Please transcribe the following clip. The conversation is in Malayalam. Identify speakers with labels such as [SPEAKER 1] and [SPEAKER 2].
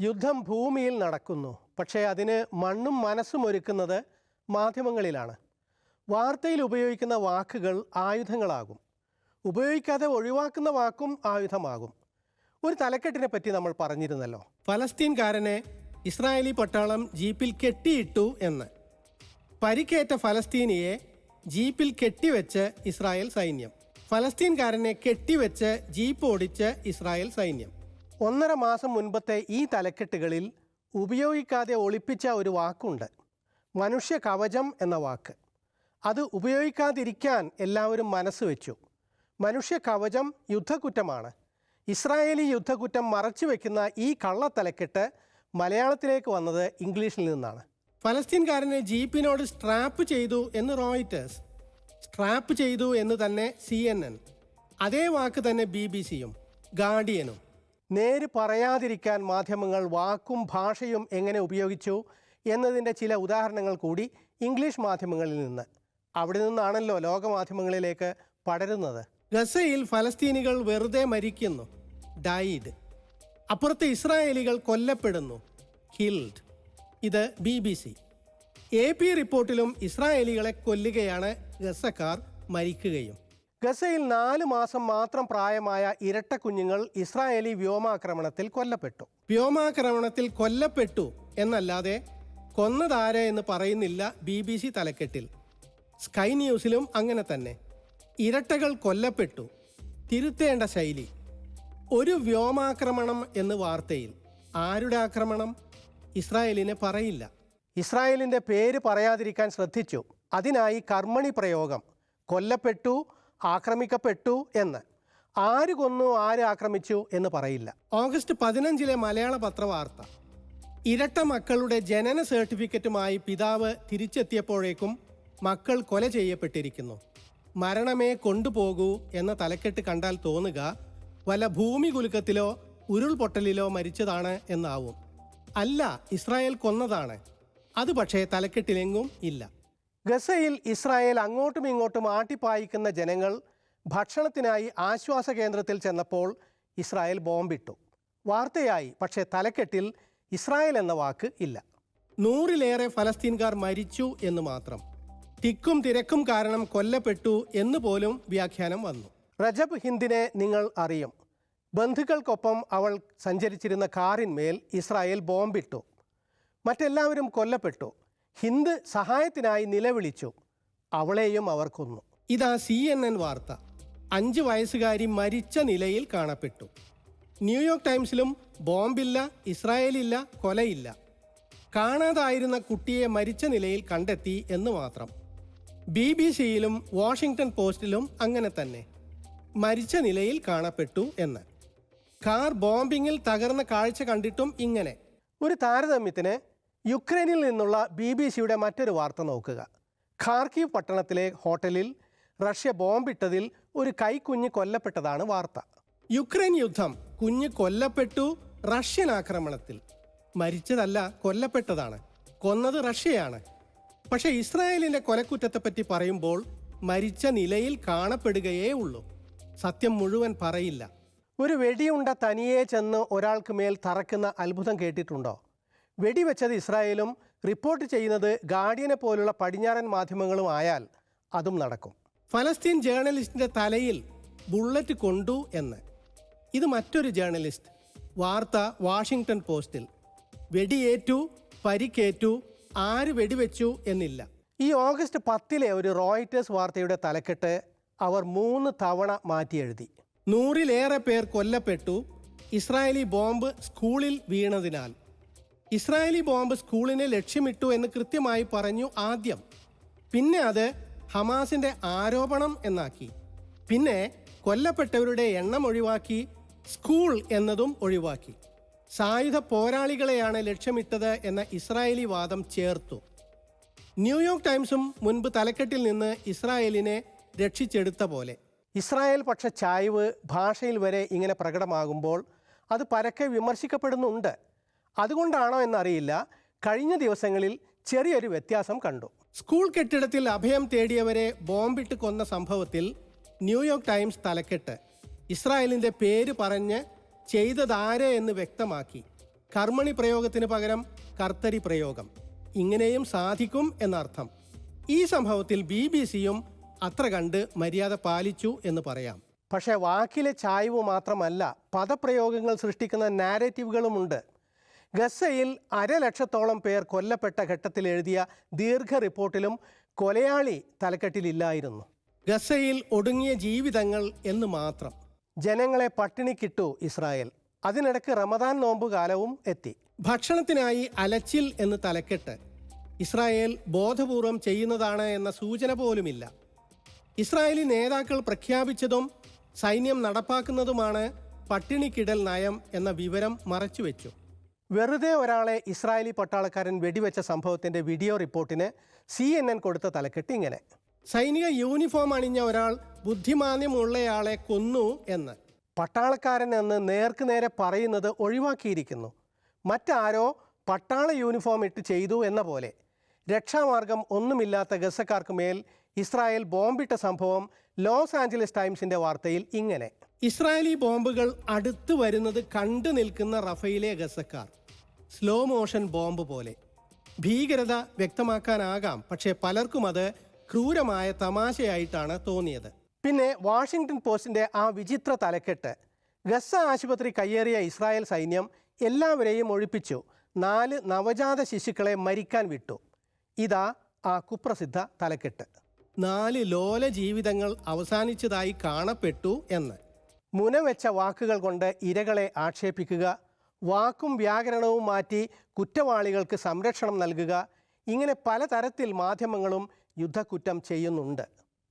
[SPEAKER 1] യുദ്ധം ഭൂമിയിൽ നടക്കുന്നു. പക്ഷേ അതിന് മണ്ണും മനസ്സും ഒരുക്കുന്നത് മാധ്യമങ്ങളിലാണ്. വാർത്തയിൽ ഉപയോഗിക്കുന്ന വാക്കുകൾ ആയുധങ്ങളാകും. ഉപയോഗിക്കാതെ ഒഴിവാക്കുന്ന വാക്കും ആയുധമാകും. ഒരു തലക്കെട്ടിനെ പറ്റി നമ്മൾ പറഞ്ഞിരുന്നല്ലോ. ഫലസ്തീൻകാരനെ ഇസ്രായേലി പട്ടാളം ജീപ്പിൽ കെട്ടിയിട്ടു എന്ന്. പരിക്കേറ്റ ഫലസ്തീനിയെ ജീപ്പിൽ കെട്ടിവെച്ച് ഇസ്രായേൽ സൈന്യം. ഫലസ്തീൻകാരനെ കെട്ടിവെച്ച് ജീപ്പ് ഓടിച്ച് ഇസ്രായേൽ സൈന്യം. ഒന്നര മാസം മുൻപത്തെ ഈ തലക്കെട്ടുകളിൽ ഉപയോഗിക്കാതെ ഒളിപ്പിച്ച ഒരു വാക്കുണ്ട്. മനുഷ്യ കവചം എന്ന വാക്ക്. അത് ഉപയോഗിക്കാതിരിക്കാൻ എല്ലാവരും മനസ്സ് വെച്ചു. മനുഷ്യ കവചം യുദ്ധക്കുറ്റമാണ്. ഇസ്രായേലി യുദ്ധക്കുറ്റം മറച്ചു വെക്കുന്ന ഈ കള്ളത്തലക്കെട്ട് മലയാളത്തിലേക്ക് വന്നത് ഇംഗ്ലീഷിൽ നിന്നാണ്. ഫലസ്തീൻകാരനെ ജീപ്പിനോട് സ്ട്രാപ്പ് ചെയ്തു എന്ന് റോയിറ്റേഴ്സ്. സ്ട്രാപ്പ് ചെയ്തു എന്ന് തന്നെ സി അതേ വാക്ക് തന്നെ ബി ബി സിയും ഗാർഡിയനും. നേര് പറയാതിരിക്കാൻ മാധ്യമങ്ങൾ വാക്കും ഭാഷയും എങ്ങനെ ഉപയോഗിച്ചു എന്നതിന്റെ ചില ഉദാഹരണങ്ങൾ കൂടി ഇംഗ്ലീഷ് മാധ്യമങ്ങളിൽ നിന്ന്. അവിടെ നിന്നാണല്ലോ ലോകമാധ്യമങ്ങളിലേക്ക് പടരുന്നത്. ഗസയിൽ ഫലസ്തീനികൾ വെറുതെ മരിക്കുന്നു. ഡൈഡ് അപ്പുറത്ത് ഇസ്രായേലികൾ കൊല്ലപ്പെടുന്നു. കിൽഡ്. ഇത് B B C. A P റിപ്പോർട്ടിലും ഇസ്രായേലികളെ കൊല്ലുകയാണ് ഗസക്കാർ മരിക്കുകയും. ഗസയിൽ നാല് മാസം മാത്രം പ്രായമായ ഇരട്ട കുഞ്ഞുങ്ങൾ ഇസ്രായേലി വ്യോമാക്രമണത്തിൽ കൊല്ലപ്പെട്ടു. വ്യോമാക്രമണത്തിൽ കൊല്ലപ്പെട്ടു എന്നല്ലാതെ കൊന്നതാര എന്ന് പറയുന്നില്ല ബി ബി സി തലക്കെട്ടിൽ. സ്കൈ ന്യൂസിലും അങ്ങനെ തന്നെ. ഇരട്ടകൾ കൊല്ലപ്പെട്ടു. തിരുത്തേണ്ട ശൈലി. ഒരു വ്യോമാക്രമണം എന്ന് വാർത്തയിൽ ആരുടെ ആക്രമണം? ഇസ്രായേലിനെ പറയില്ല. ഇസ്രായേലിന്റെ പേര് പറയാതിരിക്കാൻ ശ്രദ്ധിച്ചു. അതിനായി കർമ്മണി പ്രയോഗം. കൊല്ലപ്പെട്ടു ആക്രമിക്കപ്പെട്ടു എന്ന്. ആര് കൊന്നു ആര് ആക്രമിച്ചു എന്ന് പറയില്ല. ഓഗസ്റ്റ് പതിനഞ്ചിലെ മലയാള പത്രവാർത്ത. ഇരട്ട മക്കളുടെ ജനന സർട്ടിഫിക്കറ്റുമായി പിതാവ് തിരിച്ചെത്തിയപ്പോഴേക്കും മക്കൾ കൊല ചെയ്യപ്പെട്ടിരിക്കുന്നു. മരണമേ കൊണ്ടുപോകൂ എന്ന തലക്കെട്ട് കണ്ടാൽ തോന്നുക വല്ല ഭൂമി കുലുക്കത്തിലോ ഉരുൾപൊട്ടലിലോ മരിച്ചതാണ് എന്നാവും. അല്ല ഇസ്രായേൽ കൊന്നതാണ്. അത് പക്ഷേ തലക്കെട്ടിലെങ്ങും ഇല്ല. ഗസയിൽ ഇസ്രായേൽ അങ്ങോട്ടും ഇങ്ങോട്ടും ആട്ടിപ്പായിക്കുന്ന ജനങ്ങൾ ഭക്ഷണത്തിനായി ആശ്വാസ കേന്ദ്രത്തിൽ ചെന്നപ്പോൾ ഇസ്രായേൽ ബോംബിട്ടു. വാർത്തയായി പക്ഷേ തലക്കെട്ടിൽ ഇസ്രായേൽ എന്ന വാക്ക് ഇല്ല. നൂറിലേറെ ഫലസ്തീൻകാർ മരിച്ചു എന്ന് മാത്രം. തിക്കും തിരക്കും കാരണം കൊല്ലപ്പെട്ടു എന്ന് പോലും വ്യാഖ്യാനം വന്നു. റജബ് ഹിന്ദിനെ നിങ്ങൾ അറിയും. ബന്ധുക്കൾക്കൊപ്പം അവൾ സഞ്ചരിച്ചിരുന്ന കാറിന്മേൽ ഇസ്രായേൽ ബോംബിട്ടു. മറ്റെല്ലാവരും കൊല്ലപ്പെട്ടു. ഹിന്ദ് സഹായത്തിനായി നിലവിളിച്ചു. അവളെയും അവർ കൊന്നു. ഇതാ സി എൻ എൻ വാർത്ത. അഞ്ച് വയസ്സുകാരി മരിച്ച നിലയിൽ കാണപ്പെട്ടു. ന്യൂയോർക്ക് ടൈംസിലും ബോംബില്ല ഇസ്രായേലില്ല കൊലയില്ല. കാണാതായിരുന്ന കുട്ടിയെ മരിച്ച നിലയിൽ കണ്ടെത്തി എന്ന് മാത്രം. ബി ബി സിയിലും വാഷിങ്ടൺ പോസ്റ്റിലും അങ്ങനെ തന്നെ. മരിച്ച നിലയിൽ കാണപ്പെട്ടു എന്ന്. കാർ ബോംബിങ്ങിൽ തകർന്ന കാഴ്ച കണ്ടിട്ടും ഇങ്ങനെ. ഒരു താരതമ്യത്തിന് യുക്രൈനിൽ നിന്നുള്ള ബി ബി സിയുടെ മറ്റൊരു വാർത്ത നോക്കുക. ഖാർക്കീവ് പട്ടണത്തിലെ ഹോട്ടലിൽ റഷ്യ ബോംബിട്ടതിൽ ഒരു കൈക്കുഞ്ഞ് കൊല്ലപ്പെട്ടതാണ് വാർത്ത. യുക്രൈൻ യുദ്ധം കുഞ്ഞ് കൊല്ലപ്പെട്ടു റഷ്യൻ ആക്രമണത്തിൽ. മരിച്ചതല്ല കൊല്ലപ്പെട്ടതാണ്. കൊന്നത് റഷ്യയാണ്. പക്ഷേ ഇസ്രായേലിന്റെ കൊലക്കുറ്റത്തെപ്പറ്റി പറയുമ്പോൾ മരിച്ച നിലയിൽ കാണപ്പെടുകയേ ഉള്ളൂ. സത്യം മുഴുവൻ പറയില്ല. ഒരു വെടിയുണ്ട തനിയെ ചെന്ന് ഒരാൾക്ക് മേൽ തറക്കുന്ന അത്ഭുതം കേട്ടിട്ടുണ്ടോ? വെടിവെച്ചത് ഇസ്രായേലും റിപ്പോർട്ട് ചെയ്യുന്നത് ഗാർഡിയനെ പോലുള്ള പടിഞ്ഞാറൻ മാധ്യമങ്ങളും ആയാൽ അതും നടക്കും. ഫലസ്തീൻ ജേർണലിസ്റ്റിന്റെ തലയിൽ ബുള്ളറ്റ് കൊണ്ടു എന്ന്. ഇത് മറ്റൊരു ജേർണലിസ്റ്റ് വാർത്ത വാഷിങ്ടൺ പോസ്റ്റിൽ. വെടിയേറ്റു പരിക്കേറ്റു ആര് വെടിവെച്ചു എന്നില്ല. ഈ ഓഗസ്റ്റ് പത്തിലെ ഒരു റോയിറ്റേഴ്സ് വാർത്തയുടെ തലക്കെട്ട് അവർ മൂന്ന് തവണ മാറ്റിയെഴുതി നൂറിലേറെ പേർ കൊല്ലപ്പെട്ടു. ഇസ്രായേലി ബോംബ് സ്കൂളിൽ വീണതിനാൽ. ഇസ്രായേലി ബോംബ് സ്കൂളിനെ ലക്ഷ്യമിട്ടു എന്ന് കൃത്യമായി പറഞ്ഞു ആദ്യം. പിന്നെ അത് ഹമാസിന്റെ ആരോപണം എന്നാക്കി. പിന്നെ കൊല്ലപ്പെട്ടവരുടെ എണ്ണം ഒഴിവാക്കി സ്കൂൾ എന്നതും ഒഴിവാക്കി. സായുധ പോരാളികളെയാണ് ലക്ഷ്യമിട്ടത് എന്ന ഇസ്രായേലി വാദം ചേർത്തു. ന്യൂയോർക്ക് ടൈംസും മുൻപ് തലക്കെട്ടിൽ നിന്ന് ഇസ്രായേലിനെ രക്ഷിച്ചെടുത്ത പോലെ. ഇസ്രായേൽ പക്ഷ ചായ്വ് ഭാഷയിൽ വരെ ഇങ്ങനെ പ്രകടമാകുമ്പോൾ അത് പരക്കെ വിമർശിക്കപ്പെടുന്നുണ്ട്. അതുകൊണ്ടാണോ എന്നറിയില്ല. കഴിഞ്ഞ ദിവസങ്ങളിൽ ചെറിയൊരു വ്യത്യാസം കണ്ടു. സ്കൂൾ കെട്ടിടത്തിൽ അഭയം തേടിയവരെ ബോംബിട്ട് കൊന്ന സംഭവത്തിൽ ന്യൂയോർക്ക് ടൈംസ് തലക്കെട്ട്. ഇസ്രായേലിന്റെ പേര് പറഞ്ഞ് ചെയ്തതാരെ എന്ന് വ്യക്തമാക്കി. കർമ്മണി പ്രയോഗത്തിന് പകരം കർത്തരി പ്രയോഗം. ഇങ്ങനെയും സാധിക്കും എന്നർത്ഥം. ഈ സംഭവത്തിൽ ബി ബി സിയും അത്ര കണ്ട് മര്യാദ പാലിച്ചു എന്ന് പറയാം. പക്ഷേ വാക്കിലെ ചായവ് മാത്രമല്ല പദപ്രയോഗങ്ങൾ സൃഷ്ടിക്കുന്ന നാരേറ്റീവുകളുമുണ്ട് ഗസയിൽ അരലക്ഷത്തോളം പേർ കൊല്ലപ്പെട്ട ഘട്ടത്തിൽ എഴുതിയ ദീർഘ റിപ്പോർട്ടിലും കൊലയാളി തലക്കെട്ടിലില്ലായിരുന്നു. ഗസയിൽ ഒടുങ്ങിയ ജീവിതങ്ങൾ എന്ന് മാത്രം. ജനങ്ങളെ പട്ടിണിക്കിട്ടു ഇസ്രായേൽ. അതിനിടയ്ക്ക് റമദാൻ നോമ്പ് കാലവും എത്തി. ഭക്ഷണത്തിനായി അലച്ചിൽ എന്ന് തലക്കെട്ട്. ഇസ്രായേൽ ബോധപൂർവം ചെയ്യുന്നതാണ് എന്ന സൂചന പോലുമില്ല. ഇസ്രായേലി നേതാക്കൾ പ്രഖ്യാപിച്ചതും സൈന്യം നടപ്പാക്കുന്നതുമാണ് പട്ടിണിക്കിടൽ നയം എന്ന വിവരം മറച്ചുവെച്ചു. വെറുതെ ഒരാളെ ഇസ്രായേലി പട്ടാളക്കാരൻ വെടിവെച്ച സംഭവത്തിന്റെ വീഡിയോ റിപ്പോർട്ടിന് സി എൻ എൻ കൊടുത്ത തലക്കെട്ട് ഇങ്ങനെ. സൈനിക യൂണിഫോം അണിഞ്ഞ ഒരാൾ ബുദ്ധിമാന്യമുള്ളയാളെ കൊന്നു എന്ന്. പട്ടാളക്കാരൻ എന്ന് നേർക്ക് നേരെ പറയുന്നത് ഒഴിവാക്കിയിരിക്കുന്നു. മറ്റാരോ പട്ടാള യൂണിഫോം ഇട്ട് ചെയ്തു എന്ന പോലെ. രക്ഷാമാർഗം ഒന്നുമില്ലാത്ത ഗസക്കാർക്ക് മേൽ ഇസ്രായേൽ ബോംബിട്ട സംഭവം ലോസ് ആഞ്ചലസ് ടൈംസിന്റെ വാർത്തയിൽ ഇങ്ങനെ. ഇസ്രായേലി ബോംബുകൾ അടുത്ത് വരുന്നത് കണ്ടു നിൽക്കുന്ന റഫയിലെ ഗസക്കാർ. സ്ലോ മോഷൻ ബോംബ് പോലെ. ഭീകരത വ്യക്തമാക്കാനാകാം പക്ഷേ പലർക്കും അത് ക്രൂരമായ തമാശയായിട്ടാണ് തോന്നിയത്. പിന്നെ വാഷിങ്ടൺ പോസ്റ്റിന്റെ ആ വിചിത്ര തലക്കെട്ട്. ഗസ ആശുപത്രി കയ്യേറിയ ഇസ്രായേൽ സൈന്യം എല്ലാവരെയും ഒഴിപ്പിച്ചു. നാല് നവജാത ശിശുക്കളെ മരിക്കാൻ വിട്ടു. ഇതാ ആ കുപ്രസിദ്ധ തലക്കെട്ട്. നാല് ലോല ജീവിതങ്ങൾ അവസാനിച്ചതായി കാണപ്പെട്ടു എന്ന്. മുനവെച്ച വാക്കുകൾ കൊണ്ട് ഇരകളെ ആക്ഷേപിക്കുക വാക്കും വ്യാകരണവും മാറ്റി കുറ്റവാളികൾക്ക് സംരക്ഷണം നൽകുക ഇങ്ങനെ പലതരത്തിൽ മാധ്യമങ്ങളും യുദ്ധക്കുറ്റം ചെയ്യുന്നുണ്ട്.